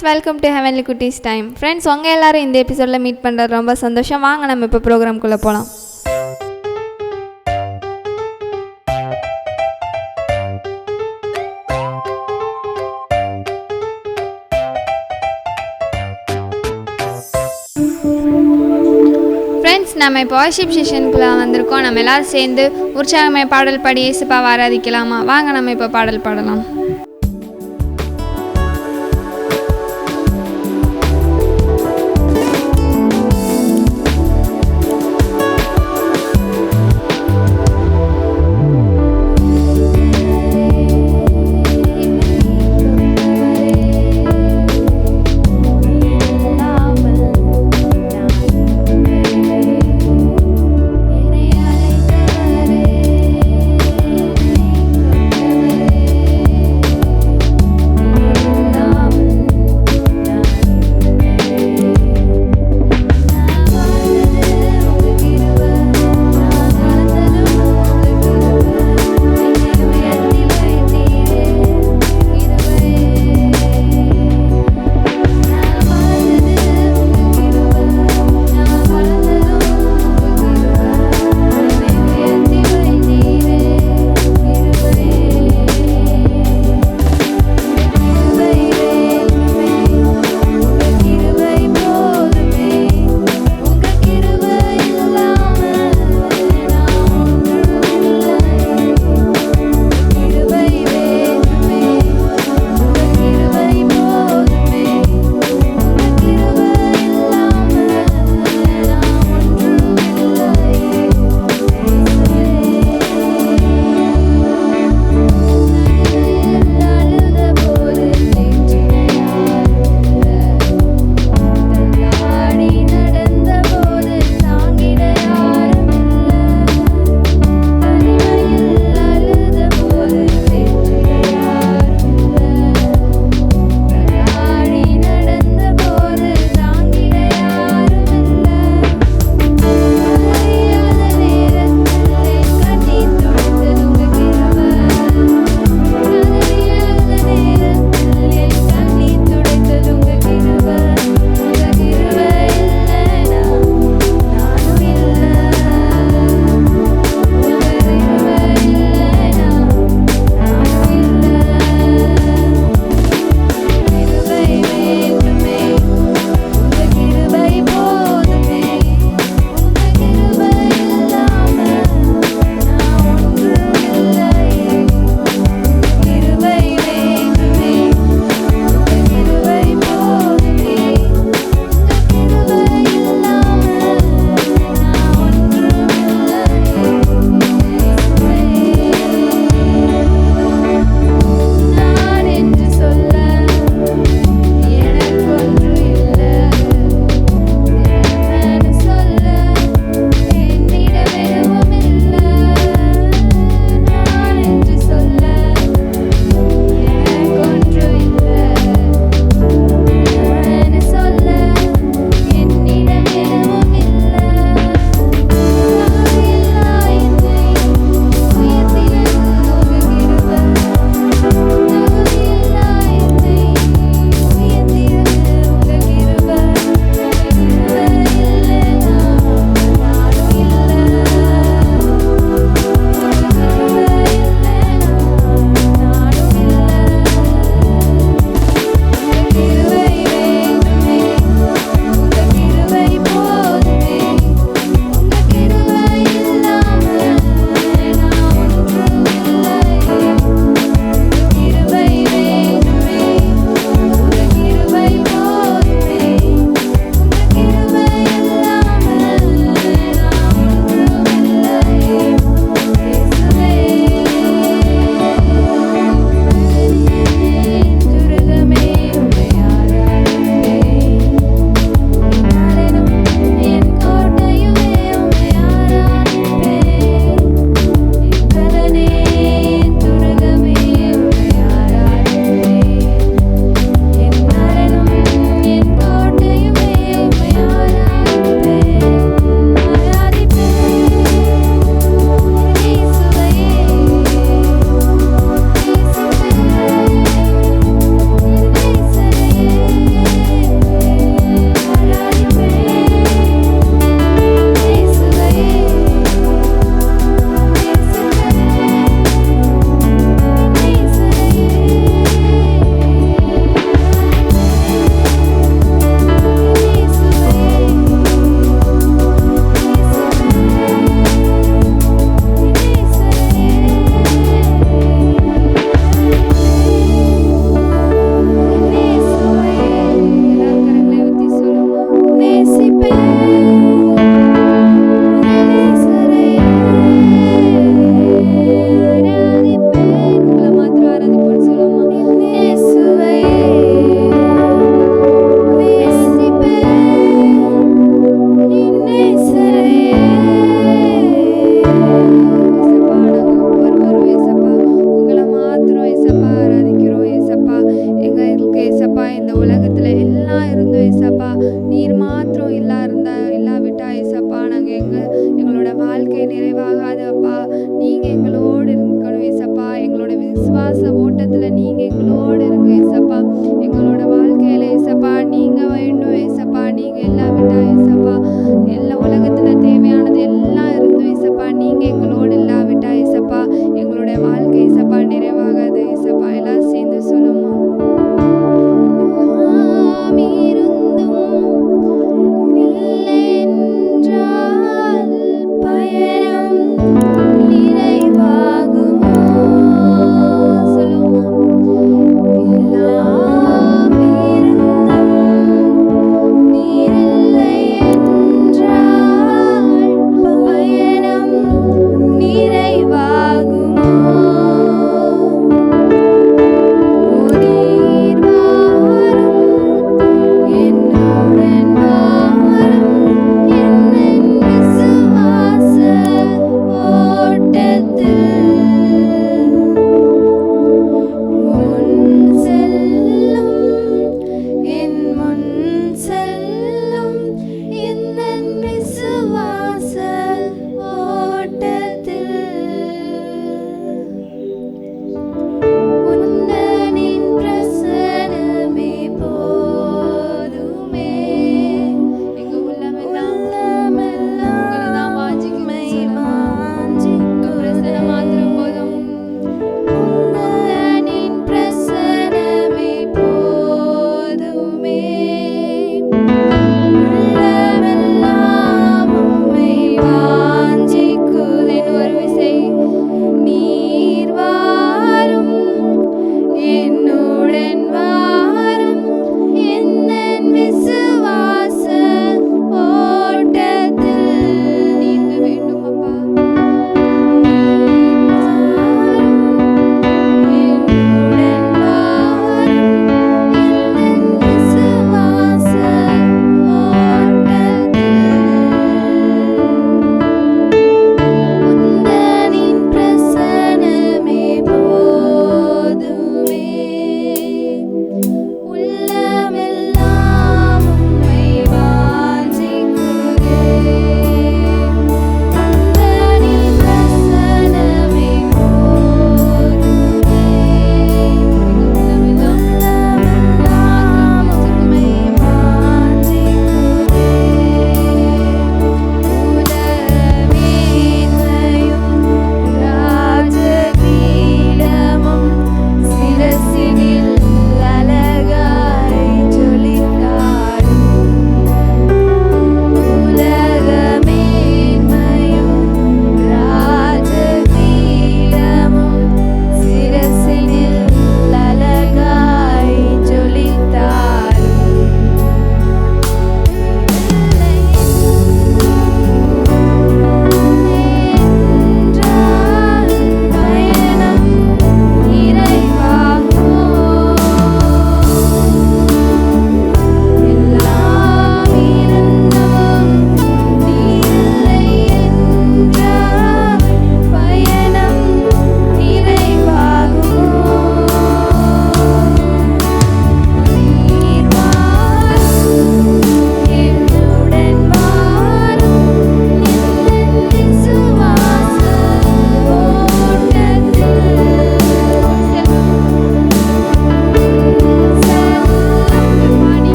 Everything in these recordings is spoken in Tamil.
Friends welcome to heavenly Kutties time friends உங்கள் எல்லாரும் இந்த எபிசோடில் மீட் பண்ணுறது ரொம்ப சந்தோஷம். வாங்க நம்ம இப்போ ப்ரோக்ராம்குள்ளே போகலாம் ஃப்ரெண்ட்ஸ் நம்ம இப்போ வாஷிப் செஷனுக்குள்ள வந்திருக்கோம். நம்ம எல்லாரும் சேர்ந்து உற்சாகமே பாடல் பாடி இயேசுப்பாவை ஆராதிக்கலாமா? வாங்க நம்ம இப்போ பாடல் பாடலாம்.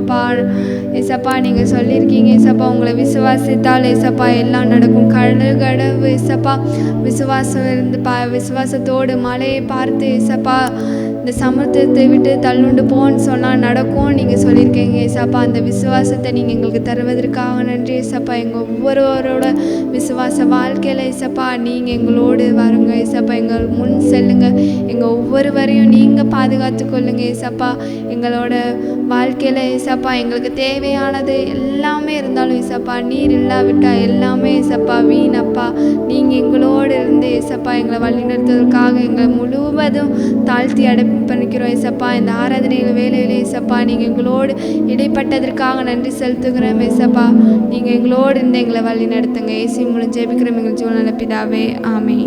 ஏசப்பா ஏசப்பா இசப்பா நீங்கள் சொல்லியிருக்கீங்க ஏசப்பா உங்களை விசுவாசித்தால் இசப்பா எல்லாம் நடக்கும். கடல் கடவு இசப்பா விசுவாசம் இருந்து பா விசுவாசத்தோடு மலையை பார்த்து ஏசப்பா இந்த சமுத்திரத்தை விட்டு தள்ளுண்டு போன்னு சொன்னால் நடக்கும் நீங்கள் சொல்லியிருக்கீங்க ஏசப்பா. அந்த விசுவாசத்தை நீங்கள் எங்களுக்கு தருவதற்காக நன்றி ஏசப்பா. எங்கள் ஒவ்வொருவரோட விசுவாச வாழ்க்கையில் ஏசப்பா நீங்கள் எங்களோடு வருங்க ஏசப்பா. எங்கள் முன் செல்லுங்க. எங்கள் ஒவ்வொருவரையும் நீங்கள் பாதுகாத்து கொள்ளுங்க ஏசப்பா. எங்களோட வாழ்க்கையில் ஏசப்பா எங்களுக்கு தேவையானது எல்லாமே இருந்தாலும் ஏசப்பா நீர் இல்லாவிட்டால் எல்லாமே ஏசப்பா வீணப்பா. நீங்கள் எங்களோடு இருந்து ஏசப்பா எங்களை வழிநடத்துவதற்காக எங்களை முழுவதும் தாழ்த்தி அடை பண்ணிக்கிறோம் ஏசப்பா இந்த ஆராதனையில் வேலையில் ஏசப்பா நீங்கள் எங்களோடு இடைப்பட்டதற்காக நன்றி செலுத்துகிறோம் ஏசப்பா நீங்கள் எங்களோடு இருந்து எங்களை வழி நடத்துங்க. ஏசி மூலம் ஜெபிக்கிறோம் எங்கள் ஜீவன பிதாவே. ஆமே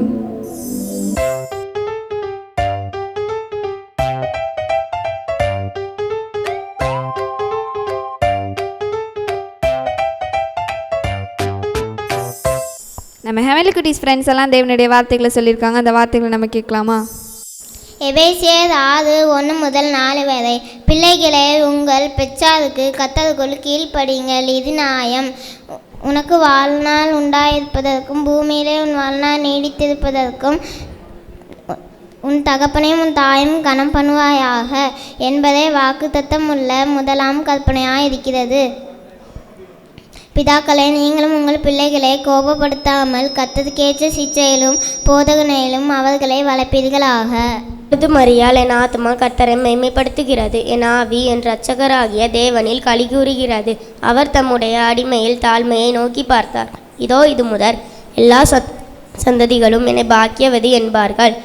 நம்ம ஹெவலி குட்டீஸ் ஃப்ரெண்ட்ஸ் எல்லாம் தேவனுடைய வார்த்தைகளை சொல்லியிருக்காங்க. அந்த வார்த்தைகளை நம்ம கேட்கலாமா? எபேசியர் ஆறு ஒன்று முதல் நாலு வரை. பிள்ளைகளே உங்கள் பெற்றாருக்கு கத்தருக்குள் கீழ்ப்படிங்கள் இது நியாயம். உனக்கு வாழ்நாள் உண்டாயிருப்பதற்கும் பூமியிலே உன் வாழ்நாள் நீடித்திருப்பதற்கும் உன் தகப்பனையும் உன் தாயும் கனம் பண்ணுவாயாக என்பதே வாக்குத்தத்தம் உள்ள முதலாம் கற்பனையாக இருக்கிறது பிதாக்களே நீங்களும் உங்கள் பிள்ளைகளை கோபப்படுத்தாமல் கத்ததுக்கேற்ற சிச்சையிலும் போதகனையிலும் அவர்களை வளர்ப்பீர்களாக. பொழுது மறியால் என் ஆத்மா கர்த்தரை மெய்மைப்படுத்துகிறது. என் ஆவி என் இரட்சகராகிய தேவனில் களி கூறுகிறது அவர் தம்முடைய அடிமையில் தாழ்மையை நோக்கி பார்த்தார். இதோ இது முதல் எல்லா சத் சந்ததிகளும் என்னை பாக்கியவதி என்பார்கள்.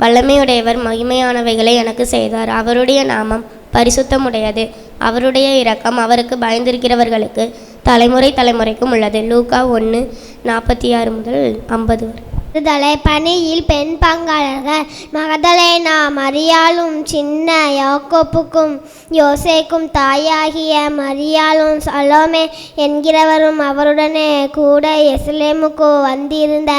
வல்லமையுடையவர் மகிமையானவைகளை எனக்கு செய்தார். அவருடைய நாமம் பரிசுத்தமுடையது. அவருடைய இரக்கம் அவருக்கு பயந்திருக்கிறவர்களுக்கு தலைமுறை தலைமுறைக்கும் உள்ளது. லூக்கா ஒன்று நாற்பத்தி ஆறு முதல் ஐம்பது வரை. விடுதலை பணியில் பெண் பங்காளர்கள். மகதலேனா மரியாளும் சின்ன யாக்கோப்புக்கும் யோசேக்கும் தாயாகிய மரியாளும் சலோமே என்கிறவரும் அவருடனே கூட எஸ்லேமுக்கு வந்திருந்த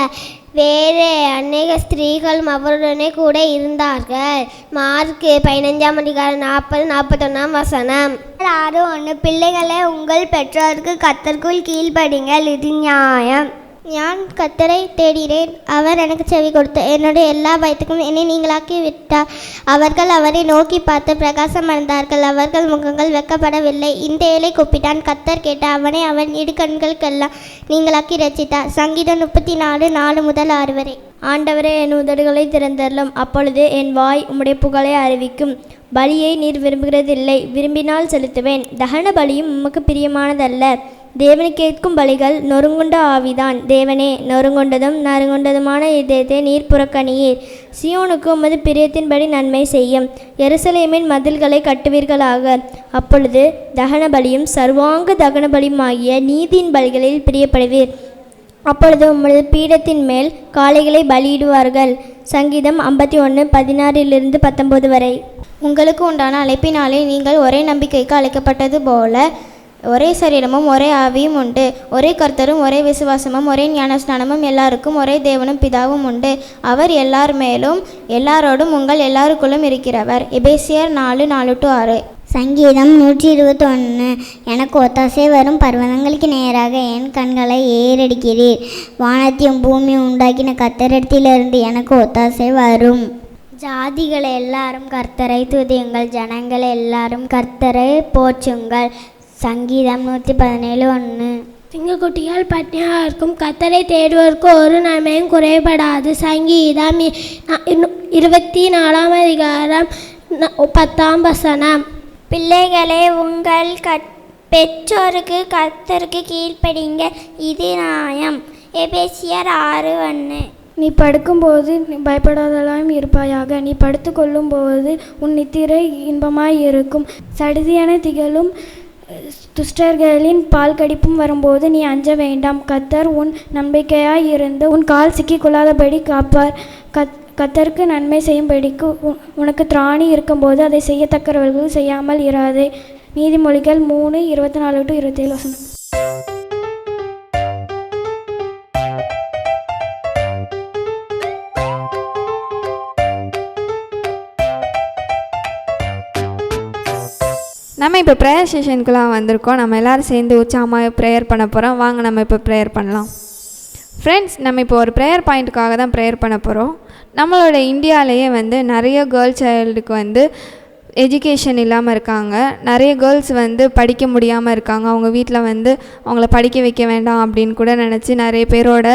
வேறு அநேக ஸ்திரீகளும் அவருடனே கூட இருந்தார்கள். மார்க்கு பதினஞ்சாம் அதிகாரம் நாற்பது நாற்பத்தொன்னாம் வசனம். ஆறு ஒன்று பிள்ளைகளே உங்கள் பெற்றோருக்கு கத்தர்க்குள் கீழ்ப்படிங்கள் இது நியாயம். நான் கத்தரை தேடினேன் அவர் எனக்கு செவி கொடுத்து என்னுடைய எல்லா பயத்துக்கும் என்னை நீங்களாக்கி விட்டார் அவர்கள் அவரை நோக்கி பார்த்து பிரகாசம் அடைந்தார்கள் அவர்கள் முகங்கள் வெக்கப்படவில்லை. இந்த ஏழை கூப்பிட்டான். கத்தர் கேட்ட அவனை அவன் இடுகண்களுக்கெல்லாம் நீங்களாக்கி ரசித்தார் சங்கீதம் முப்பத்தி நாலு நாலு முதல் ஆறு வரை. ஆண்டவரே என் உதடுகளை திறந்தரலும். அப்பொழுது என் வாய் உம்முடைய புகழை அறிவிக்கும். பலியை நீர் விரும்புகிறதில்லை. விரும்பினால் செலுத்துவேன். தகன பலியும் உமக்கு பிரியமானதல்ல. தேவனை கேட்கும் பலிகள் நொறுங்குண்ட ஆவிதான். தேவனே நொறுங்குண்டதும் நறுங்குண்டதுமான இதயத்தை நீர் புறக்கணியீர். சியோனுக்கு உமது பிரியத்தின்படி நன்மை செய்யும். எருசலேமின் மதில்களை கட்டுவீர்களாக. அப்பொழுது தகன பலியும் சர்வாங்க தகன பலியுமாகிய நீதியின் பலிகளில் பிரியப்படுவீர். அப்பொழுது உமது பீடத்தின் மேல் காளைகளை பலியிடுவார்கள். சங்கீதம் ஐம்பத்தி ஒன்று பதினாறிலிருந்து பத்தொன்பது வரை. உங்களுக்கு உண்டான அழைப்பினாலே நீங்கள் ஒரே நம்பிக்கைக்கு அழைக்கப்பட்டது போல ஒரே சரீரமும் ஒரே ஆவியும் உண்டு. ஒரே கர்த்தரும் ஒரே விசுவாசமும் ஒரே ஞானஸ்நானமும் எல்லாருக்கும் ஒரே தேவனும் பிதாவும் உண்டு. அவர் எல்லார் மேலும் எல்லாரோடும் உங்கள் எல்லாருக்குள்ளும் இருக்கிறவர். எபேசியர் நாலு நாலு டு ஆறு. சங்கீதம் நூற்றி இருபத்தொன்று எனக்கு ஒத்தாசை வரும் பர்வதங்களுக்கு நேராக என் கண்களை ஏறெடுக்கிறீர். வானத்தையும் பூமியும் உண்டாக்கின கத்தரிடத்திலிருந்து எனக்கு ஒத்தாசை வரும். ஜாதிகள் எல்லாரும் கர்த்தரை துதியுங்கள். ஜனங்கள் எல்லாரும் கர்த்தரை போற்றுங்கள். சங்கீதம் நூற்றி பதினேழு ஒன்று சிங்கக்குட்டியால் பட்னியாக இருக்கும் கத்தரை தேடுவோருக்கு ஒரு நன்மையும் குறைபடாது. சங்கீதம் இருபத்தி நாலாம் அதிகாரம் பத்தாம் வசனம். பிள்ளைகளே உங்கள் கட் பெற்றோருக்கு கர்த்தருக்கு கீழ்ப்படிங்க இது நியாயம். எபேசியர் ஆறு ஒன்று நீ படுக்கும்போது நீ பயப்படாதலாயும் இருப்பாயாக. நீ படுத்துக்கொள்ளும்போது உன் நித்திரை இன்பமாய் இருக்கும். சடுதியான திகழும் துஷ்டர்களின் பால் கடிப்பும் வரும்போது நீ அஞ்ச வேண்டாம். கத்தர் உன் நம்பிக்கையாய் இருந்து உன் கால் சிக்கிக் கொள்ளாதபடி காப்பார். கத் கத்தருக்கு நன்மை செய்யும்படிக்கு உனக்கு திராணி இருக்கும்போது அதை செய்யத்தக்கவர்கள் செய்யாமல் இராதே. நீதிமொழிகள் மூணு இருபத்தி நாலு டு இருபத்தேழு வசனம். நம்ம இப்போ ப்ரேயர் செஷனுக்குலாம் வந்திருக்கோம். நம்ம எல்லாரும் சேர்ந்து உற்சாகமாக ப்ரேயர் பண்ண போகிறோம் வாங்க நம்ம இப்போ ப்ரேயர் பண்ணலாம். ஃப்ரெண்ட்ஸ் நம்ம இப்போ ஒரு ப்ரேயர் பாயிண்ட்டுக்காக தான் ப்ரேயர் பண்ண போகிறோம் நம்மளோட இந்தியாவிலேயே வந்து நிறைய கேர்ள் சைல்டுக்கு வந்து எஜுகேஷன் இல்லாமல் இருக்காங்க. நிறைய கேர்ள்ஸ் வந்து படிக்க முடியாமல் இருக்காங்க. அவங்க வீட்டில் வந்து அவங்கள படிக்க வைக்க வேண்டாம் அப்படின்னு கூட நினச்சி நிறைய பேரோட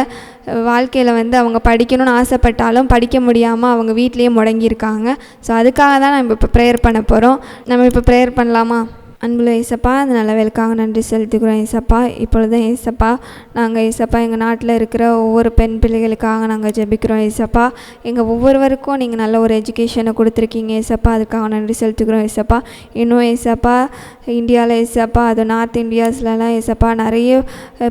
வாழ்க்கையில் வந்து அவங்க படிக்கணும்னு ஆசைப்பட்டாலும் படிக்க முடியாமல் அவங்க வீட்லேயே முடங்கியிருக்காங்க. ஸோ அதுக்காக தான் நம்ம இப்போ ப்ரேயர் பண்ண போகிறோம் நம்ம இப்போ ப்ரேயர் பண்ணலாமா? அன்புள்ள ஏசப்பா அந்த நல்ல வேலைக்காக நன்றி செலுத்திக்கிறோம் ஏசப்பா இப்பொழுதும் ஏசப்பா நாங்கள் ஏசப்பா எங்கள் நாட்டில் இருக்கிற ஒவ்வொரு பெண் பிள்ளைகளுக்காக நாங்கள் ஜெபிக்கிறோம் ஏசப்பா எங்கள் ஒவ்வொருவருக்கும் நீங்கள் நல்ல ஒரு எஜுகேஷனை கொடுத்துருக்கீங்க ஏசப்பா அதுக்காக நன்றி செலுத்திக்கிறோம் ஏசப்பா இன்னும் ஏசப்பா இந்தியாவில் ஏசப்பா அது நார்த் இந்தியாஸ்லலாம் ஏசப்பா நிறைய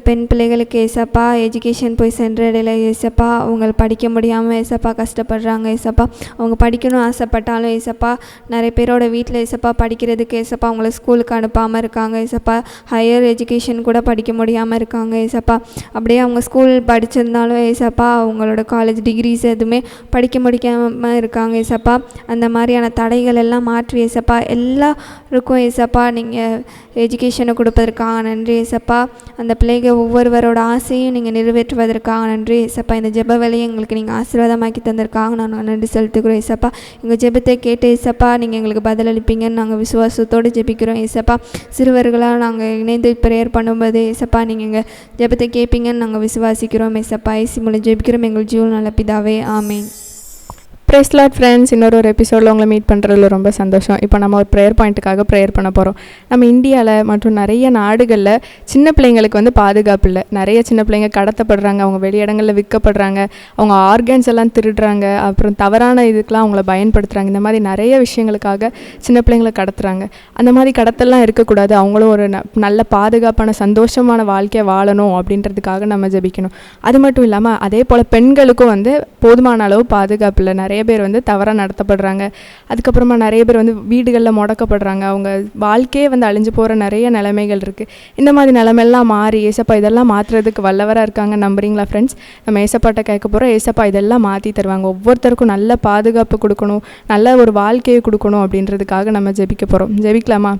பெண் பிள்ளைகளுக்கு ஏசப்பா எஜுகேஷன் போய் சென்றடையில ஏசப்பா அவங்க படிக்க முடியாமல் ஏசப்பா கஷ்டப்படுறாங்க ஏசப்பா அவங்க படிக்கணும் ஆசைப்பட்டாலும் ஏசப்பா நிறைய பேரோட வீட்டில் ஏசப்பா படிக்கிறதுக்கு ஏசப்பா அவங்கள ஸ்கூலுக்கு அனுப்பாமல் இருக்காங்க ஏசப்பா ஹையர் எஜுகேஷன் கூட படிக்க முடியாமல் இருக்காங்க ஏசப்பா அப்படியே அவங்க ஸ்கூல் படிச்சிருந்தாலும் ஏசப்பா அவங்களோட காலேஜ் டிகிரிஸ் எதுவுமே படிக்க முடிக்காமல் இருக்காங்க ஏசப்பா அந்த மாதிரியான தடைகள் எல்லாம் மாற்றி ஏசப்பா எல்லாருக்கும் ஏசப்பா நீங்கள் எஜுகேஷனை கொடுப்பதற்காக நன்றி ஏசப்பா அந்த பிள்ளைங்க ஒவ்வொருவரோட ஆசையும் நீங்கள் நிறைவேற்றுவதற்காக நன்றி ஏசப்பா இந்த ஜெப வேலையை எங்களுக்கு நீங்கள் ஆசீர்வாதமாக்கி தந்திருக்காங்க நான் நன்றி செலுத்துக்கிறோம் ஏசப்பா எங்கள் ஜெபத்தை கேட்டு ஏசப்பா நீங்கள் எங்களுக்கு பதிலளிப்பீங்கன்னு நாங்கள் விசுவாசத்தோடு ஜெபிக்கிறோம் ஏசப்பா சிறுவர்களாக நாங்கள் இணைந்து ப்ரேயர் பண்ணும்போது ஏசப்பா நீங்கள் எங்கள் ஜெபத்தை கேட்பீங்கன்னு நாங்கள் விசுவாசிக்கிறோம். ஏசப்பா ஏசி மூலம் ஜெபிக்கிறோம். எங்கள் ஜீவன் நல்ல பிதாவே ஆமேன். ப்ரைஸ் லாட் ஃப்ரெண்ட்ஸ் இன்னொரு ஒரு எபிசோடில் உங்களை மீட் பண்ணுறதுல ரொம்ப சந்தோஷம். இப்போ நம்ம ஒரு ப்ரேயர் பாயிண்ட்டுக்காக ப்ரேயர் பண்ண போகிறோம் நம்ம இந்தியாவில் மற்றும் நிறைய நாடுகளில் சின்ன பிள்ளைங்களுக்கு வந்து பாதுகாப்பு இல்லை. நிறைய சின்ன பிள்ளைங்க கடத்தப்படுறாங்க. அவங்க வெளியிடங்களில் விற்கப்படுறாங்க. அவங்க ஆர்கன்ஸ் எல்லாம் திருடுறாங்க. அப்புறம் தவறான இதுக்கெலாம் அவங்கள பயன்படுத்துகிறாங்க இந்த மாதிரி நிறைய விஷயங்களுக்காக சின்ன பிள்ளைங்களை கடத்துறாங்க. அந்த மாதிரி கடத்தலாம் இருக்கக்கூடாது. அவங்களும் ஒரு ந- நல்ல பாதுகாப்பான சந்தோஷமான வாழ்க்கையை வாழணும் அப்படின்றதுக்காக நம்ம ஜெபிக்கணும். அது மட்டும் இல்லாமல் அதே போல் பெண்களுக்கும் வந்து போதுமான அளவு பாதுகாப்பு இல்லை. நிறைய பேர் வந்து தவறாக நடத்தப்படுறாங்க. அதுக்கப்புறமா நிறைய பேர் வந்து வீடுகளில் முடக்கப்படுறாங்க. அவங்க வாழ்க்கையே வந்து அழிஞ்சு போகிற நிறைய நிலைமைகள் இருக்குது இந்த மாதிரி நிலைமையெல்லாம் மாறி ஏசப்பா இதெல்லாம் மாற்றுறதுக்கு வல்லவராக இருக்காங்க நம்புறீங்களா ஃப்ரெண்ட்ஸ் நம்ம ஏசப்பாட்ட கேட்க போகிறோம் ஏசப்பா இதெல்லாம் மாற்றி தருவாங்க. ஒவ்வொருத்தருக்கும் நல்ல பாதுகாப்பு கொடுக்கணும். நல்ல ஒரு வாழ்க்கையை கொடுக்கணும் அப்படின்றதுக்காக நம்ம ஜெபிக்க போகிறோம் ஜெபிக்கலாமா?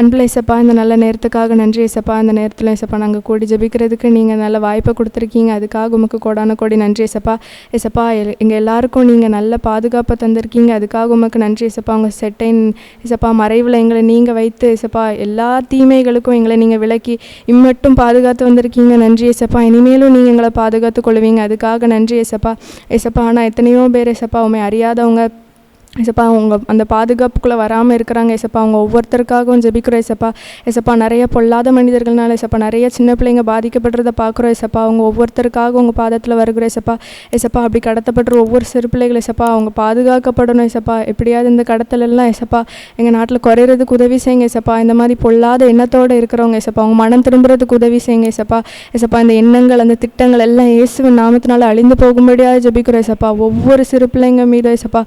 அன்பில் இசப்பா இந்த நல்ல நேரத்துக்காக நன்றி இசப்பா இந்த நேரத்தில் இசப்பா நாங்கள் கூடி ஜெபிக்கிறதுக்கு நீங்கள் நல்ல வாய்ப்பை கொடுத்துருக்கீங்க. அதுக்காக உமக்கு கோடான கோடி நன்றி இசப்பா இசப்பா எங்கள் எல்லாருக்கும் நீங்கள் நல்ல பாதுகாப்பை தந்திருக்கீங்க. அதுக்காக உமக்கு நன்றி இசப்பா உங்கள் செட்டைன் இசப்பா மறைவில் எங்களை நீங்கள் வைத்து இசப்பா எல்லா தீமைகளுக்கும் எங்களை நீங்கள் விலக்கி இம்மட்டும் பாதுகாத்து வந்திருக்கீங்க. நன்றி இசப்பா இனிமேலும் நீங்கள் எங்களை பாதுகாத்து கொள்வீங்க. அதுக்காக நன்றி இசப்பா இசப்பா ஆனால் எத்தனையோ பேர் இசப்பா உண்மை அறியாதவங்க ஏசப்பா அவங்க அந்த பாதுகாப்புக்குள்ளே வராமல் இருக்கிறாங்க ஏசப்பா அவங்க ஒவ்வொருத்தருக்காகவும் ஜெபிக்கிறோம் ஏசப்பா ஏசப்பா நிறைய பொல்லாத மனிதர்கள்னால ஏசப்பா நிறைய சின்ன பிள்ளைங்க பாதிக்கப்படுறத பார்க்குறோம் ஏசப்பா அவங்க ஒவ்வொருத்தருக்காக உங்கள் பாதத்தில் வருகிறோம் ஏசப்பா ஏசப்பா அப்படி கடத்தப்படுற ஒவ்வொரு சிறு பிள்ளைகள் ஏசப்பா அவங்க பாதுகாக்கப்படணும் ஏசப்பா எப்படியாவது இந்த கடத்தலெல்லாம் ஏசப்பா எங்கள் நாட்டில் குறையிறதுக்கு உதவி செய்யுங்க ஏசப்பா இந்த மாதிரி பொல்லாத எண்ணத்தோடு இருக்கிறவங்க ஏசப்பா அவங்க மனம் திரும்புறதுக்கு உதவி செய்யுங்க ஏசப்பா ஏசப்பா இந்த எண்ணங்கள் அந்த திட்டங்கள் எல்லாம் இயேசுவின் நாமத்தினால அழிந்து போகும்படியாக ஜெபிக்கிறோம் ஏசப்பா ஒவ்வொரு சிறு பிள்ளைங்க மீது ஏசப்பா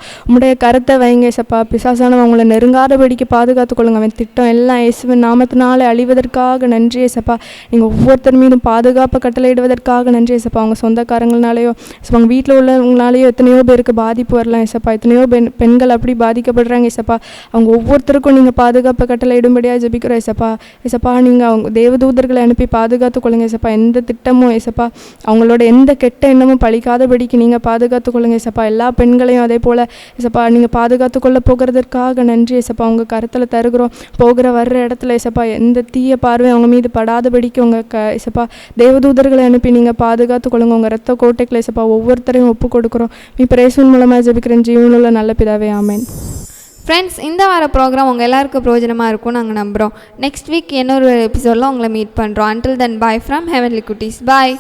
கர கருத்தை வைங்க சப்பா பிசாசானவன் அவங்கள நெருங்காதபடிக்கு பாதுகாத்து கொள்ளுங்க அவன் திட்டம் எல்லாம் இயேசுவின் நாமத்தினால அழிவதற்காக நன்றி சப்பா நீங்கள் ஒவ்வொருத்தர் மீதும் பாதுகாப்பை கட்டளையிடுவதற்காக நன்றி சப்பா அவங்க சொந்தக்காரங்களாலேயோ அவங்க வீட்டில் உள்ளவங்களாலேயோ எத்தனையோ பேருக்கு பாதிப்பு வரலாம் ஏசப்பா எத்தனையோ பெண் பெண்கள் அப்படி பாதிக்கப்படுறாங்க ஏசப்பா அவங்க ஒவ்வொருத்தருக்கும் நீங்கள் பாதுகாப்பை கட்டளையிடும்படியாக ஜெபிக்கிறோம் இசப்பா ஏசப்பா நீங்கள் அவங்க தேவதூதர்களை அனுப்பி பாதுகாத்து கொள்ளுங்க ஏசப்பா எந்த திட்டமும் ஏசப்பா அவங்களோட எந்த கெட்ட எண்ணமும் பழிக்காதபடிக்கு நீங்கள் பாதுகாத்து கொள்ளுங்க ஏசப்பா எல்லா பெண்களையும் அதே போல் ஏசப்பா நீங்கள் பாதுகாத்து கொள்ள போகிறதற்காக நன்றி ஏசப்பா. உங்கள் கருத்தில் தருகிறோம். போகிற வர்ற இடத்துல ஏசப்பா எந்த தீய பார்வை அவங்க மீது படாதபடிக்கு உங்கள் க ஏசப்பா தேவதூதர்களை அனுப்பி நீங்கள் பாதுகாத்து கொள்ளுங்க. உங்கள் ரத்த கோட்டைகளை ஏசப்பா ஒவ்வொருத்தரையும் ஒப்பு கொடுக்குறோம். நீ பிரேசன் மூலமாக ஜபிக்கிறேன். ஜீவனுள்ள நல்ல பிதாவே ஆமேன். ஃப்ரெண்ட்ஸ் இந்த வார ப்ரோக்ராம் உங்கள் எல்லாருக்கும் பிரயோஜனமாக இருக்கும் நாங்கள் நம்புகிறோம் நெக்ஸ்ட் வீக் இன்னொரு எபிசோடில் உங்களை மீட் பண்ணுறோம் until then bye from heavenly Kutties bye